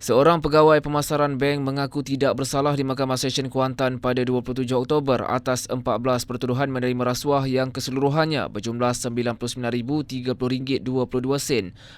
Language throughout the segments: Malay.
Seorang pegawai pemasaran bank mengaku tidak bersalah di Mahkamah Session Kuantan pada 27 Oktober atas 14 pertuduhan menerima rasuah yang keseluruhannya berjumlah RM99,030.22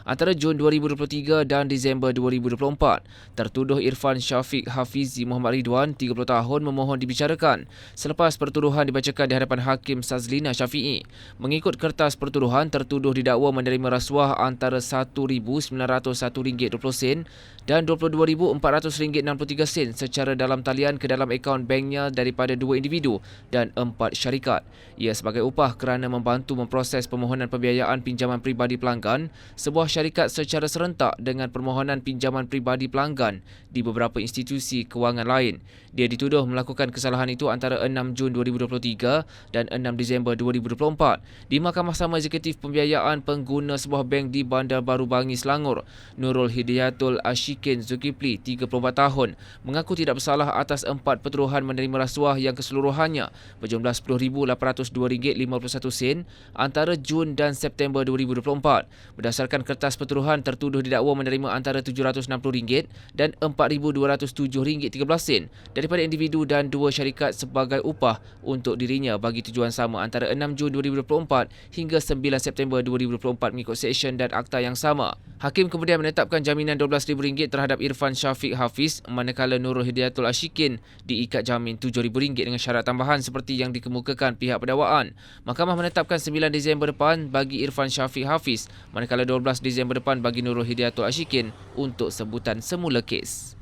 antara Jun 2023 dan Disember 2024. Tertuduh Irfan Syafiq Hafizi Muhammad Ridwan, 30 tahun, memohon dibicarakan selepas pertuduhan dibacakan di hadapan Hakim Sazlina Syafi'i. Mengikut kertas pertuduhan, tertuduh didakwa menerima rasuah antara RM1,901.20 dan RM22,400.63 secara dalam talian ke dalam akaun banknya daripada dua individu dan empat syarikat. Ia sebagai upah kerana membantu memproses permohonan pembiayaan pinjaman peribadi pelanggan sebuah syarikat secara serentak dengan permohonan pinjaman peribadi pelanggan di beberapa institusi kewangan lain. Dia dituduh melakukan kesalahan itu antara 6 Jun 2023 dan 6 Disember 2024 di Mahkamah Sama Eksekutif Pembiayaan Pengguna sebuah bank di Bandar Baru Bangi, Selangor. Nurul Hidayatul Ashikin Zulkifli Zulkifli, 34 tahun, mengaku tidak bersalah atas empat pertuduhan menerima rasuah yang keseluruhannya berjumlah RM10,802.51 antara Jun dan September 2024. Berdasarkan kertas pertuduhan, tertuduh didakwa menerima antara RM760 dan RM4,207.13 daripada individu dan dua syarikat sebagai upah untuk dirinya bagi tujuan sama antara 6 Jun 2024 hingga 9 September 2024 mengikut seksyen dan akta yang sama. Hakim kemudian menetapkan jaminan RM12,000 terhadap Irfan Irfan Syafiq Hafiz manakala Nurul Hidayatul Ashikin diikat jamin RM7,000 dengan syarat tambahan seperti yang dikemukakan pihak pendakwaan. Mahkamah menetapkan 9 Disember depan bagi Irfan Syafiq Hafiz manakala 12 Disember depan bagi Nurul Hidayatul Ashikin untuk sebutan semula kes.